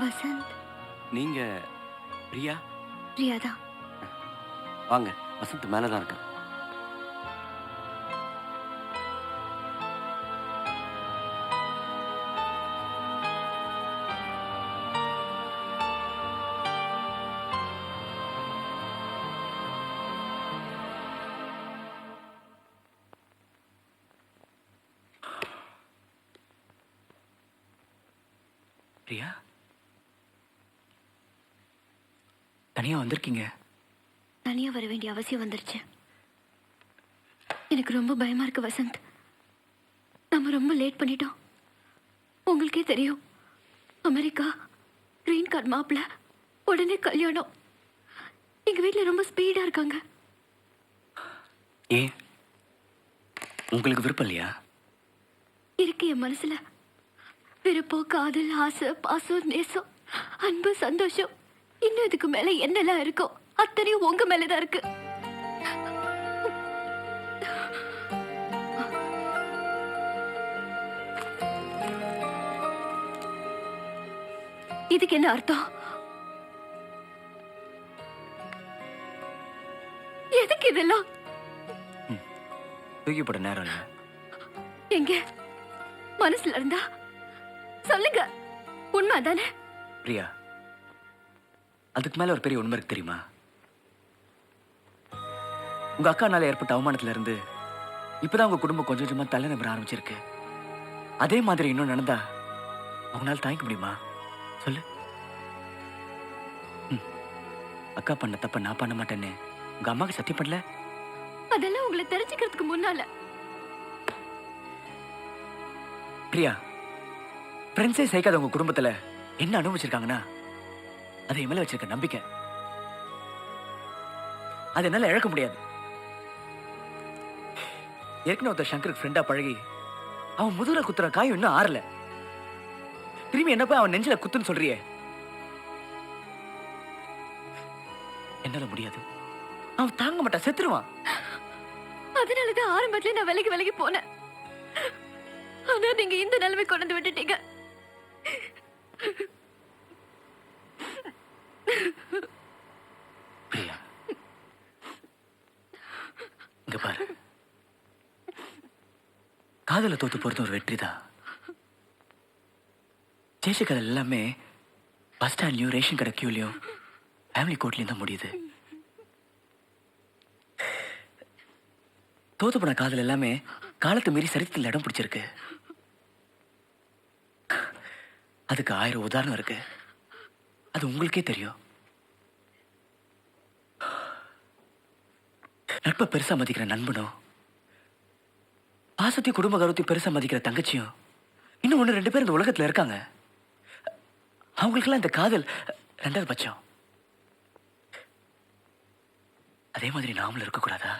வசந்த். நீங்க பிரியா? பிரியா தான் வாங்க வசந்த் மேலே தான் இருக்கேன். தனியா வர வேண்டிய அவசியம் வந்துருச்சு. எனக்கு ரொம்ப பயமா இருக்கு வசந்த். நம்ம ரொம்ப லேட் பண்ணிட்டோம். உங்களுக்கே தெரியும். அமெரிக்கா கிரீன் கார்டு மாப்பிள உடனே கல்யாணம். எங்க வீட்ல ரொம்ப ஸ்பீடா இருக்காங்க. ஏன்? உங்களுக்கு விருப்பம் இல்லையா? இருக்கு என் மனசுல. விருப்போ காதல் ஆசை பாசம் நேசம் அன்பு சந்தோஷம். இன்னும் இதுக்கு மேல என்னெல்லாம் இருக்கோ? அத்தனையும் உங்க மேலதான் இருக்கு. இதுக்கு என்ன அர்த்தம்? எதுக்கு இதெல்லாம்? தூக்கி போட நேரம் இல்லை. எங்க? மனசுல இருந்தா? சொல்லுங்க. உண்மை தானே பிரியா அதுக்கு மேல ஒரு பெரிய உண்மை இருக்கு தெரியுமா? உங்க அக்கானால ஏற்பட்ட அவமானத்துல இருந்து இப்பதான் உங்க குடும்பம் கொஞ்சம் கொஞ்சமா தலை நம்பர ஆரம்பிச்சிருக்கு. அதே மாதிரி இன்னும் நடந்தா அவங்களால தாங்கிக்க முடியுமா? சொல்லு. அக்கா பண்ண தப்ப நான் பண்ண மாட்டேன்னு உங்க அம்மாக்கு சத்தியம் பண்ணல? அதெல்லாம் உங்களை தெரிஞ்சுக்கிறதுக்கு முன்னால. பிரியா ஃப்ரெண்ட்ஸே சேர்க்காத உங்க குடும்பத்துல என்ன அனுபவிச்சிருக்காங்கன்னா அதை மேல வச்சிருக்க நம்பிக்கை. அது என்னால இழக்க முடியாது. ஏற்கனவே ஒருத்தர் சங்கருக்கு ஃப்ரெண்டா பழகி அவன் முதுகுல குத்துற காயம் இன்னும் ஆறல. திரும்பி என்ன போய் அவன் நெஞ்சில குத்துன்னு சொல்றியே? என்னால முடியாது. அவன் தாங்க மாட்டான் செத்துருவான். அதனாலதான் ஆரம்பத்துல நான் விலகி விலகி போனேன். ஆனா நீங்க இந்த நிலைமை கொண்டு வந்து விட்டுட்டீங்க பிரியா இங்க பாரு காதல தோத்து போறது ஒரு வெற்றி தான் ஜெயிச்ச கதை எல்லாமே பஸ் ஸ்டாண்ட்லயும் ரேஷன் கடை கியூலயும் ஃபேமிலி கோர்ட்லயும் தான் முடியுது. தோத்து போன காதல் எல்லாமே காலத்தை மீறி சரித்திரத்தில் இடம் பிடிச்சிருக்கு. அதுக்கு ஆயிரம் உதாரணம் இருக்கு. அது உங்களுக்கே தெரியும். நட்பை பெருசா மதிக்கிற நண்பனும் பாசத்தையும் குடும்ப கௌரவத்தையும் பெருசா மதிக்கிற தங்கச்சியும் இன்னும் ஒன்று ரெண்டு பேர் இந்த உலகத்துல இருக்காங்க. அவங்களுக்கெல்லாம் இந்த காதல் ரெண்டாவது பட்சம். அதே மாதிரி நாமளும் இருக்கக்கூடாதா?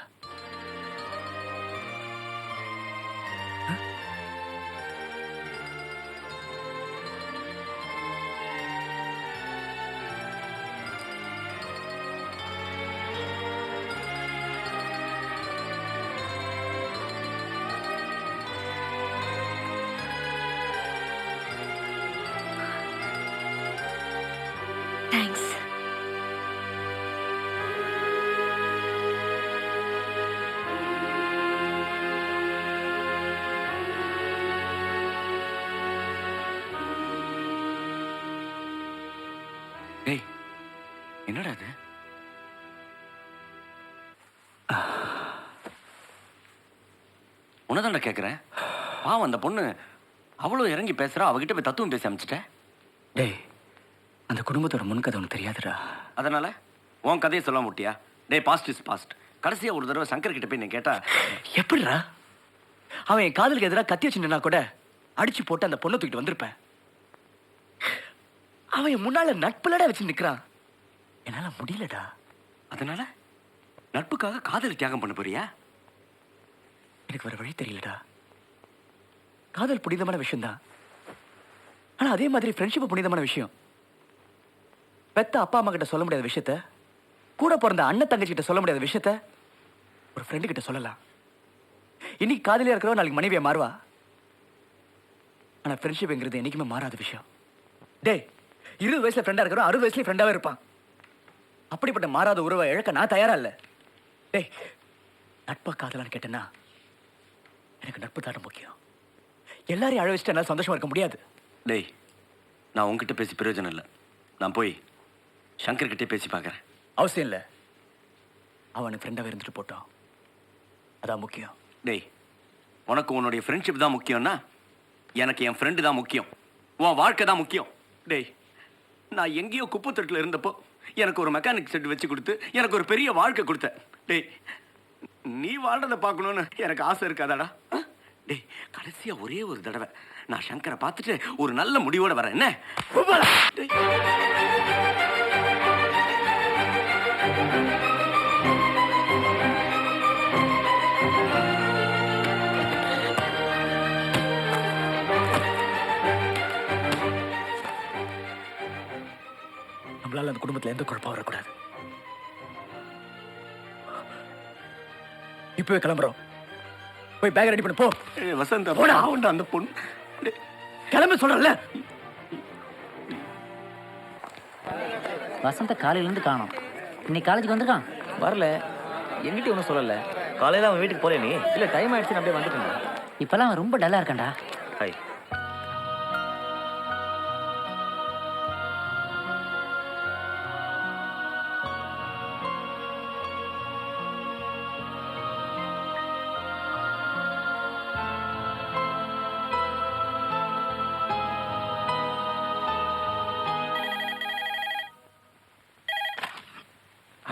என்னடா இது? உன்னதான்டா கேட்குறேன் பாவம் அந்த பொண்ணு. அவ்வளோ இறங்கி பேசுறா அவகிட்ட போய் தத்துவம் பேசி அமிச்சிட்டேன் டேய் அந்த குடும்பத்தோட முன்கதை உனக்கு தெரியாதுடா. அதனால உன் கதையை சொல்ல முட்டியா டேய் பாஸ்ட் இஸ் பாஸ்ட் கடைசியா ஒரு தடவை சங்கர் கிட்ட போய் நீ கேட்டா? எப்படிடா? அவன் என் காதலுக்கு எதிராக கத்தி வச்சுனா கூட அடிச்சு போட்டு அந்த பொண்ணை தூக்கிட்டு வந்திருப்பேன். அவன் முன்னால நட்புலடா வச்சு நிக்கிறான். என்னால முடியலடா. அதனால நட்புக்காக காதல் தியாகம் பண்ண போறியா? எனக்கு வேற வழி தெரியலடா. காதல் புனிதமான விஷயம்தான் ஆனா அதே மாதிரி ஃப்ரெண்ட்ஷிப் புனிதமான விஷயம். பெத்த அப்பா அம்மா கிட்ட சொல்ல முடியாத விஷயத்த கூட பிறந்த அண்ணன் தங்கச்சி கிட்ட சொல்ல முடியாத விஷயத்த ஒரு ஃப்ரெண்டு கிட்ட சொல்லலாம். இன்னைக்கு காதலியா இருக்கிறவன் நாளைக்கு மனைவியா மாறுவா? ஆனா ஃப்ரெண்ட்ஷிப்ங்கிறது என்னைக்குமே மாறாத விஷயம். டேய் இருபது வயசுல ஃப்ரெண்டா இருக்கிறோம் அறுபது வயசுல ஃப்ரெண்டாவே இருப்பான். அப்படிப்பட்ட மாறாத உறவை இழக்க நான் தயாரா இல்ல. டேய் நட்பா காதலான்னு கேட்டேன்னா எனக்கு நட்பு தான முக்கியம். எல்லாரையும் அழ வச்சுட்டு என்னால சந்தோஷமா இருக்க முடியாது. டேய் நான் உன்கிட்ட பேசி பிரயோஜனம் இல்லை. நான் போய் சங்கர் கிட்டே பேசி பார்க்குறேன் அவசியம் இல்ல. அவனுக்கு ஃப்ரெண்டாவே இருந்துட்டு போட்டான். அதான் முக்கியம். டேய் உனக்கு உன்னுடைய ஃப்ரெண்ட்ஷிப் தான் முக்கியம்னா எனக்கு என் ஃப்ரெண்டு தான் முக்கியம். உன் வாழ்க்கை தான் முக்கியம். டேய் நான் எங்கேயோ குப்பத்தொட்டில் இருந்தப்போ எனக்கு ஒரு மெக்கானிக் செட் வச்சு கொடுத்து எனக்கு ஒரு பெரிய வாழ்க்கை கொடுத்த. டேய் நீ வாழ்றதை பார்க்கணுன்னு எனக்கு ஆசை இருக்காதாடா? டேய் கடைசியா ஒரே ஒரு தடவை நான் சங்கரை பார்த்துட்டு ஒரு நல்ல முடிவோட வரேன். என்ன? டேய். அந்த குடும்பத்துல எந்த குழப்பம் வரக்கூடாது. இப்பவே கிளம்புறோம். போய் பேக் ரெடி பண்ணு போ. ஏய், வசந்த் போடா. அந்த பொண்ணு. கிளம்ப சொல்றல வசந்த காலையிலேருந்து காணோம். இன்னைக்கு காலேஜுக்கு வந்திருக்கான்? வரல. எங்கிட்ட ஒன்றும் சொல்லல. காலையில அவன் வீட்டுக்கு போல நீ? இல்ல டைம் ஆயிடுச்சு அப்படியே வந்துட்டேன். இப்பெல்லாம் ரொம்ப டல்லாக இருக்கான்டா. ஹாய்.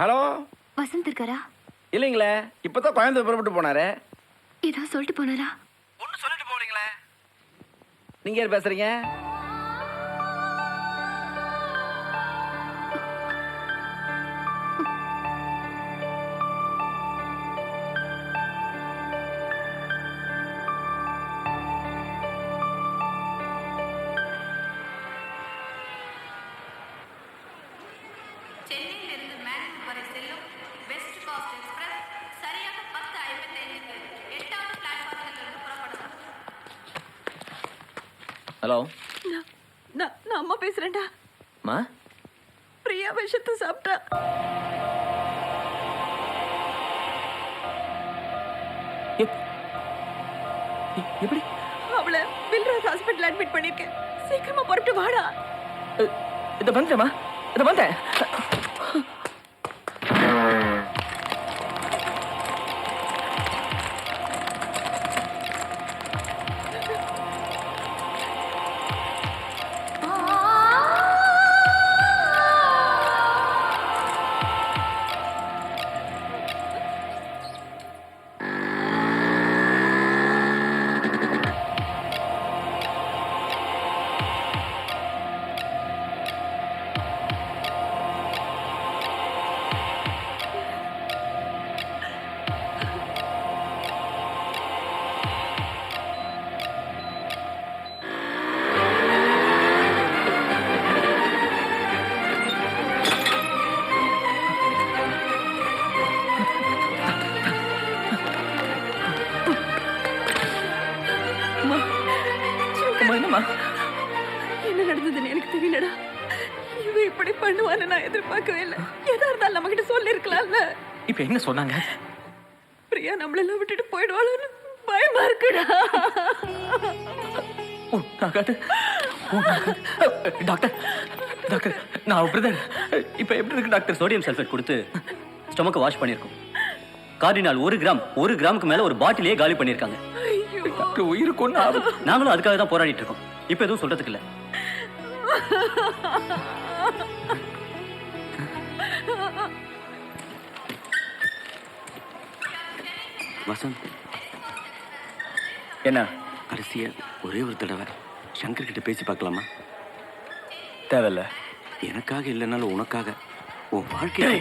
ஹலோ? வசந்த் இருக்காரா? இல்லைங்களே இப்பதான் கோயம்புத்தூர் புறப்பட்டு போனாரு. ஏதோ சொல்லிட்டு போனாரா? ஒன்னு சொல்லிட்டு போறீங்களே நீங்க யார் பேசுறீங்க? ஹலோ. நான் நான் அம்மா பேசுறேன்டா. மா? பிரியா விஷத்தை சாப்பிட்டா. எப்படி? அவளை பில்ராஜ் ஹாஸ்பிட்டல் அட்மிட் பண்ணிருக்கேன் சீக்கிரமா புறப்பட்டு வாடா. இதை வந்துட்டேம்மா. இதை வந்தேன் சொன்னாங்க. பிரியா நம்மளெல்லாம் விட்டுட்டு போயிடுவாளோன்னு பயமா இருக்குடா. டாக்டர் டாக்டர் நான் பிரதர். இப்போ எப்படி இருக்கு டாக்டர்? சோடியம் சல்ஃபேட் கொடுத்து ஸ்டொமக்கை வாஷ் பண்ணியிருக்கோம். கார்டினால் ஒரு கிராம் ஒரு கிராமுக்கு மேல ஒரு பாட்டிலே காலி பண்ணியிருக்காங்க. டாக்டர் உயிருக்கு நாங்களும் அதுக்காக தான் போராடிட்டு இருக்கோம். இப்போ எதுவும் சொல்றதுக்கு இல்ல. வசந்த். என்ன? கடைசியா ஒரே ஒரு தடவை சங்கர் கிட்ட பேசி பார்க்கலாமா? தேவையில்ல. எனக்காக இல்லைனாலும் உனக்காக. உன் வாழ்க்கை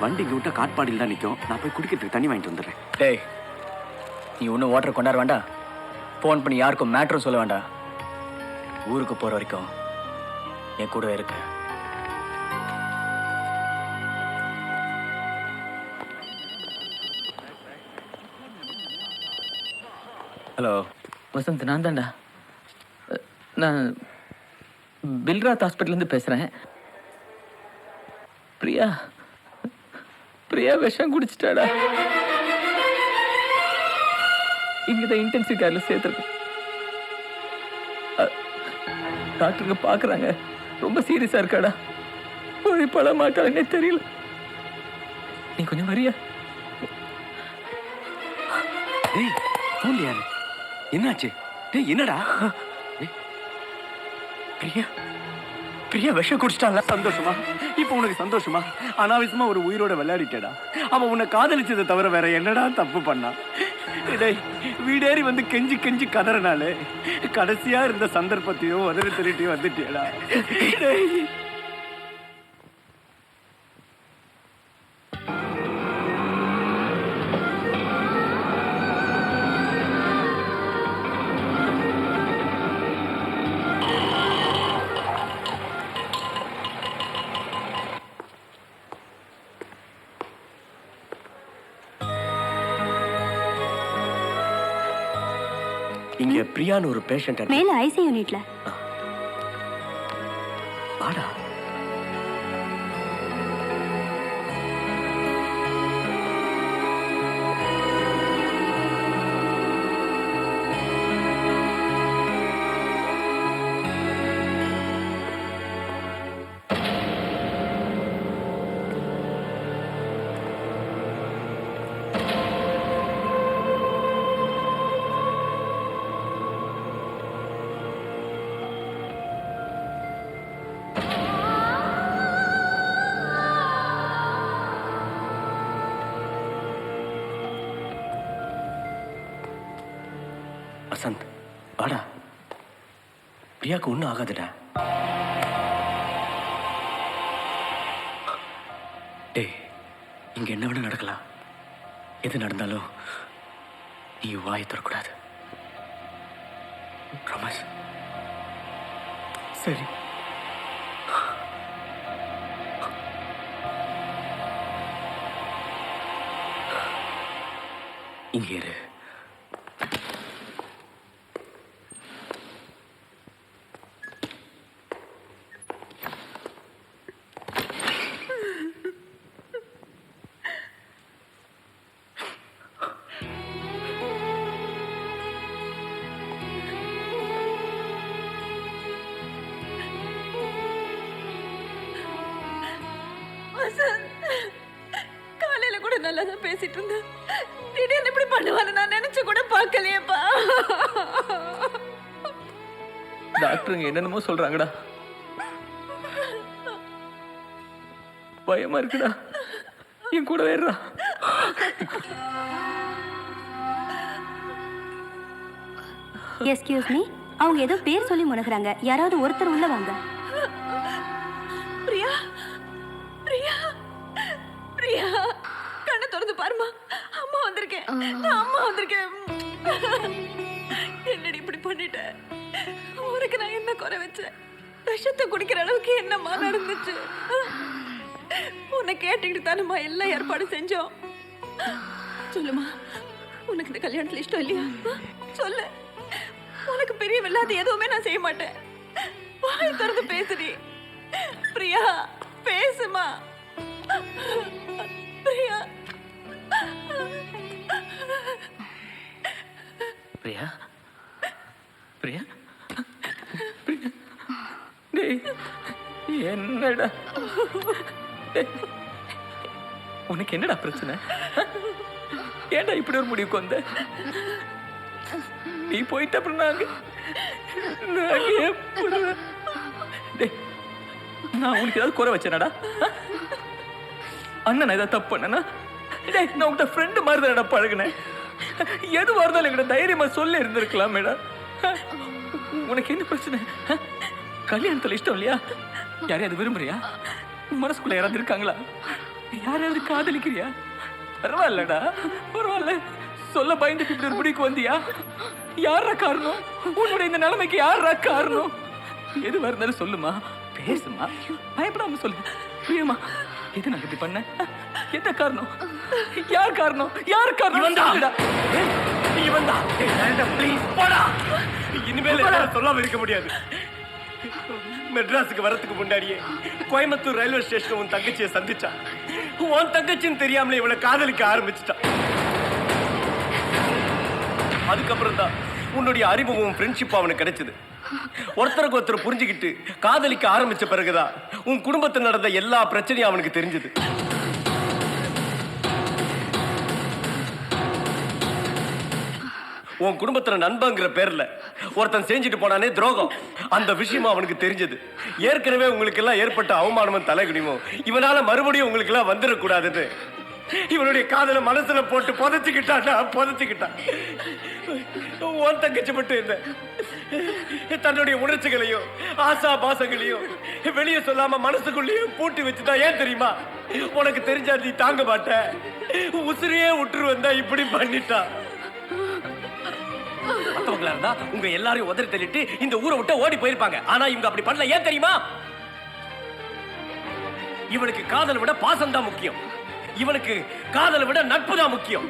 வண்டி இங்க விட்டா காட்பாடியில் தான் நிற்கும் நான் போய் குடிக்கிறதுக்கு தண்ணி வாங்கிட்டு வந்துடுறேன். டேய் நீ ஒன்றும் வாட்டர் கொண்டாட வேண்டாம். ஃபோன் பண்ணி யாருக்கும் மேட்ரும் சொல்ல வேண்டாம். ஊருக்கு போகிற வரைக்கும் என் கூட இருக்க. ஹலோ. வசந்த் நான் தான்டா. நான் பில்ராத் ஹாஸ்பிட்டல்லேருந்து பேசுகிறேன் பிரியா பிரியா விஷம் குடிச்சிட்டாடா. இங்கே தான் இன்டென்சிவ் கேரில் சேர்த்துருக்கு டாக்டருங்க பார்க்குறாங்க. ரொம்ப சீரியஸாக இருக்காடா. பழ மாட்டாங்கன்னே தெரியல. நீ கொஞ்சம் வரியா. டேய் யாரு? என்னாச்சு? டேய் என்னடா? பிரியா. பிரியா விஷம் குடிச்சிட்டால சந்தோஷமா? இப்போ உனக்கு சந்தோஷமா? அனாவசியமா ஒரு உயிரோட விளையாடிட்டேடா. அவன் உன்னை காதலிச்சதை தவிர வேற என்னடா தப்பு பண்ணா? டேய் வீடேறி வந்து கெஞ்சி கெஞ்சி கதறனாலே கடைசியா இருந்த சந்தர்ப்பத்தையும் உதறி திருட்டி வந்துட்டியடா இங்க பிரியான்னு ஒரு பேஷண்ட் மேல ஐசி யூனிட்ல. வாடா. பிரியாக்கு ஒன்றும் ஆகாதுடா. டேய் இங்க என்ன வேணா நடக்கலாம். எது நடந்தாலும் நீ வாயை தரக்கூடாது ப்ராமிஸ் சரி. இங்கே இரு. பேசிட்டு இருந்தேன். திடீர்னு இப்படி பண்ணுவான்னு நான் நினைச்சு கூட பார்க்கலையேப்பா. டாக்டருங்க என்னென்னமோ சொல்றாங்கடா. பயமா இருக்குடா. என் கூட வேறா எஸ்கியூஸ் மீ அவங்க ஏதோ பேர் சொல்லி முனகுறாங்க. யாராவது ஒருத்தர் உள்ள வாங்க. நான் அம்மா வந்திருக்கேன். என்னடி இப்படி பண்ணிட்ட? உனக்கு நான் என்ன குறை வச்சேன்? விஷத்தை குடிக்கிற அளவுக்கு என்னம்மா நடந்துச்சு? உன்னை கேட்டுக்கிட்டு தானம்மா எல்லாம் ஏற்பாடும் செஞ்சோம். சொல்லுமா உனக்கு இந்த கல்யாணத்துல இஷ்டம் இல்லையா? சொல்லு. உனக்கு பிரியவில்லாத எதுவுமே நான் செய்ய மாட்டேன். வாய் திறந்து பேசுடி. பிரியா பேசுமா பிரியா. பிரியா? பிரியா? பிரியா டேய் என்னடா? உனக்கு என்னடா பிரச்சனை? ஏன்டா இப்படி ஒரு முடிவுக்கு வந்த? நீ போயிட்ட அப்புறம் நாங்க டேய் நான் உனக்கு ஏதாவது குறை வச்சேனடா? அண்ணன் ஏதாவது தப்பு பண்ணனா? டேய் நான் உங்கள்கிட்ட ஃப்ரெண்டு மாதிரி தானடா பழகினேன். எதுவாக இருந்தாலும் என்கிட்ட தைரியமா சொல்லி இருந்திருக்கலாம் மேடம். உனக்கு என்ன பிரச்சனை? கல்யாணத்துல இஷ்டம் இல்லையா? யாரையாவது விரும்புறியா? உன் மனசுக்குள்ள யாராவது இருக்காங்களா? யாரையாவது காதலிக்கிறியா? பரவாயில்லடா பரவாயில்ல. சொல்ல பயந்துட்டு இப்படி ஒரு முடிக்கு வந்தியா? யாரா காரணம்? உன்னுடைய இந்த நிலைமைக்கு யாரா காரணம்? எதுவா இருந்தாலும் சொல்லுமா பேசுமா. பயப்படாம சொல்லு. பிரியமா எது நான் இப்படி பண்ண என்ன காரணம்? யார் காரணம்? யார் காரணம். சொல்லுடா. இவன் தான் ப்ளீஸ் போடா. இனிமேல் என்னால சொல்லாம இருக்க முடியாது. மெட்ராஸுக்கு வரதுக்கு முன்னாடியே கோயம்புத்தூர் ரயில்வே ஸ்டேஷன் உன் தங்கச்சியை சந்திச்சா. உன் தங்கச்சின்னு தெரியாமலே இவளை காதலிக்க ஆரம்பிச்சிட்டான் அதுக்கப்புறம் தான் உன்னுடைய அறிமுகம் ஃப்ரெண்ட்ஷிப் அவனுக்கு கிடைச்சது. ஒருத்தருக்கு ஒருத்தர் புரிஞ்சுக்கிட்டு காதலிக்க ஆரம்பிச்ச பிறகுதான் உன் குடும்பத்தில் நடந்த எல்லா பிரச்சனையும் அவனுக்கு தெரிஞ்சது. உன் குடும்பத்துல நண்பங்கிற பேர்ல ஒருத்தன் செஞ்சுட்டு போனானே துரோகம். அந்த விஷயம் அவனுக்கு தெரிஞ்சது. ஏற்கனவே உங்களுக்கு எல்லாம் ஏற்பட்ட அவமானமும் தலைகுனிவும். இவனால மறுபடியும் உங்களுக்கு எல்லாம் வந்துடக்கூடாதுன்னு. இவனுடைய காதல மனசுல போட்டு புதைச்சுக்கிட்டான் புதைச்சுக்கிட்டான். உன் தங்கச்சி மட்டும் இல்லை. தன்னுடைய உணர்ச்சிகளையும் ஆசா பாசங்களையும் வெளியே சொல்லாம மனசுக்குள்ளேயும் பூட்டி வச்சுட்டா ஏன் தெரியுமா? உனக்கு தெரிஞ்சா நீ தாங்க மாட்ட. உசிரியே விட்டுரு வந்தா இப்படி பண்ணிட்டான். மத்தவங்களா இருந்தா உங்க எல்லாரையும் உதறி தள்ளிட்டு இந்த ஊரை விட்டு ஓடி போயிருப்பாங்க. ஆனா இவங்க அப்படி பண்ணல. ஏன் தெரியுமா? இவனுக்கு காதலை விட பாசம் தான் முக்கியம். இவனுக்கு காதலை விட நட்பு தான் முக்கியம்.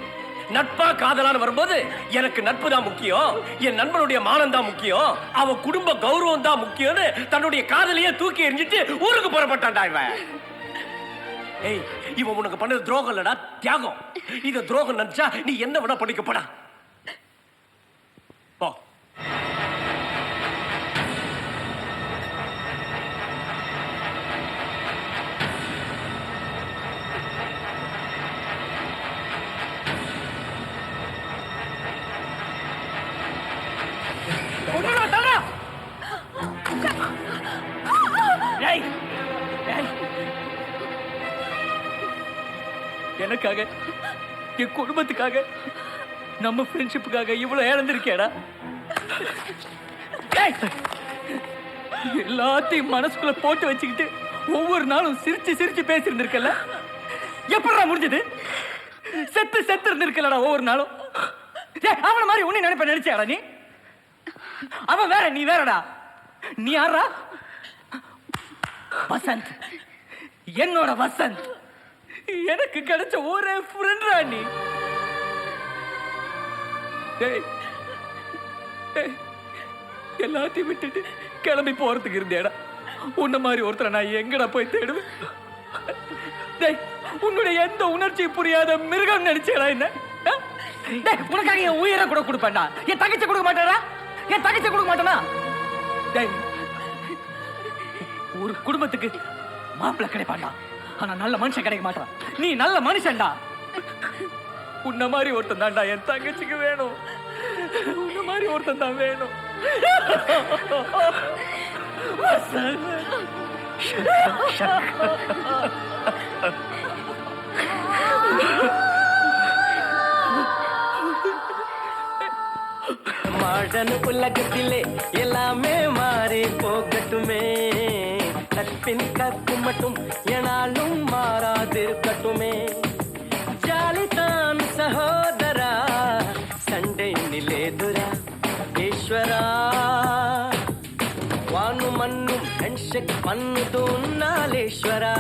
நட்பா காதலான்னு வரும்போது எனக்கு நட்பு தான் முக்கியம். என் நண்பனுடைய மானம் தான் முக்கியம். அவன் குடும்ப கௌரவம் தான் முக்கியம்னு தன்னுடைய காதலையே தூக்கி எறிஞ்சிட்டு ஊருக்கு புறப்பட்டான்டா இவன். ஏய் இவன் உனக்கு பண்ணது துரோகம் இல்லடா தியாகம். இத துரோகம் நினைச்சா நீ என்ன விட பண்ணிக்கப்படா. எனக்காக என் குடும்பத்துக்காக நம்ம ஃப்ரெண்ட்ஷிப்புக்காக இவ்வளவு இழந்திருக்கேடா எல்லாத்தையும் மனசுக்குள்ள போட்டு வச்சுக்கிட்டு ஒவ்வொரு நாளும் சிரிச்சு சிரிச்சு பேசியிருந்திருக்கல எப்படா முடிஞ்சது? செத்து செத்து இருந்திருக்கலடா ஒவ்வொரு நாளும். அவனை மாதிரி உன்னை நினைப்ப நினைச்சாடா நீ? அவன் வேற நீ வேறடா. நீ யாரா வசந்த். என்னோட வசந்த். எனக்கு கிடைச்ச ஒரே ஃப்ரெண்ட்ரா நீ டேய், எல்லாத்தையும் விட்டுட்டு கிளம்பி போறதுக்கு இருந்தேடா. உன்ன மாதிரி ஒருத்தரை நான் எங்கடா போய் தேடுவேன்? டேய், உன்னுடைய எந்த உணர்ச்சியும் புரியாத மிருகம் நினைச்சேடா என்ன? உனக்காக என் உயிரை கூட கொடுப்பேன்டா. என் தங்கச்சி கொடுக்க மாட்டாரா என் தங்கச்சி கொடுக்க மாட்டேனா? டேய் ஒரு குடும்பத்துக்கு மாப்பிள்ளை கிடைப்பாண்டா ஆனா நல்ல மனுஷன் கிடைக்க மாட்டான். நீ நல்ல மனுஷன்டா. உன்ன மாதிரி ஒருத்தன் தான்டா என் தங்கச்சிக்கு வேணும். உன்ன மாதிரி ஒருத்தன் தான் வேணும். மாடர்ன் உலகத்திலே எல்லாமே மாறி போகட்டுமே. நட்பின் கப்பு மட்டும் எனாலும் மாறாதிருக்கட்டுமே ஜாலிதான் சகோதரா சண்டை நிலேதுரா ஈஸ்வரா వాను మన్ను హెన్షక్ పన్నుదు నాలేశ్వరా